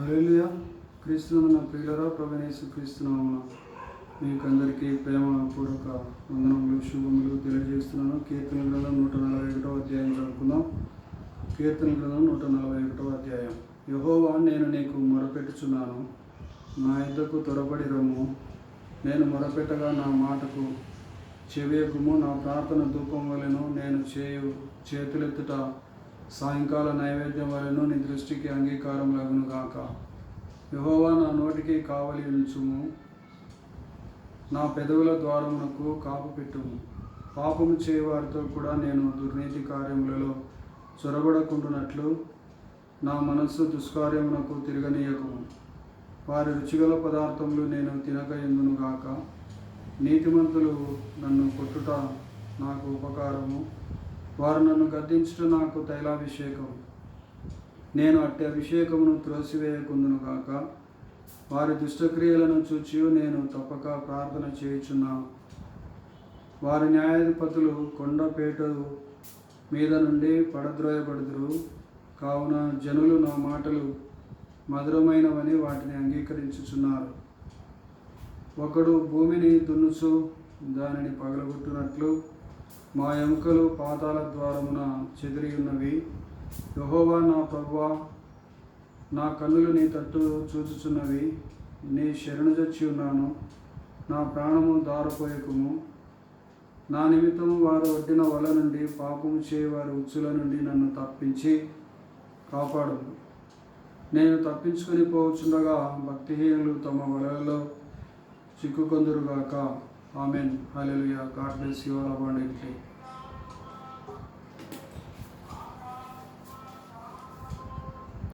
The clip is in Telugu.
హల్లెలూయా. క్రీస్తున్న ప్రియులరా ప్రవణేశు క్రీస్తునామన మీకు అందరికీ ప్రేమ పూర్వక వందనములు శుభములు తెలియజేస్తున్నాను. కీర్తన గ్రంథం నూట నలభై ఒకటో అధ్యాయం చదువుకుందాం. కీర్తన గ్రంథం నూట నలభై ఒకటో అధ్యాయం. యహోవా నేను నీకు మొరపెట్టుచున్నాను. నా ఇద్దకు త్వరపడి రమ్ము నేను మొరపెట్టగా నా మాటకు చెవియకుము. నా ప్రార్థన ధూపం వలెను నేను చేయు చేతులెత్తుట సాయంకాల నైవేద్యం వలెను నీ దృష్టికి అంగీకారం లగును గాక. యహోవా నా నోటికి కావలి ఉంచుము. నా పెదవుల ద్వారమునకు కాపు పెట్టుము. పాపము చేయవారితో కూడా నేను దుర్నీతి కార్యములలో చొరబడకుండునట్లు నా మనస్సు దుష్కార్యమునకు తిరగనీయకము. వారి రుచిగల పదార్థములు నేను తినక ఎందును గాక. నీతిమంతులు నన్ను కొట్టుట నాకు ఉపకారము. వారు నన్ను గద్దించడం నాకు తైలాభిషేకం. నేను అట్టి అభిషేకమును త్రోసివేయకుందును గాక. వారి దుష్టక్రియలను చూచి నేను తప్పక ప్రార్థన చేయుచున్నాను. వారి న్యాయాధిపతులు కొండపేట మీద నుండి పడద్రోయబడుదురు. కావున జనులు నా మాటలు మధురమైనవని వాటిని అంగీకరించుచున్నారు. ఒకడు భూమిని దున్నుచు దానిని పగలగొట్టునట్లు మా ఎముకలు పాతాల ద్వారమున చెదిరి ఉన్నవి యహోవా నా ప్రభువా నా కన్నులు నీ తట్టు చూచుచున్నవి. నీ శరణు చచ్చి ఉన్నాను. నా ప్రాణము దారపోయకము. నా నిమిత్తము వారు ఒడ్డిన వల నుండి పాపము చేయవారి ఉచ్చుల నుండి నన్ను తప్పించి కాపాడు నేను తప్పించుకొని పోవచ్చుండగా భక్తిహీనులు తమ వలలో చిక్కుకొందురుగాక. Amen. Hallelujah. God bless you all abundantly.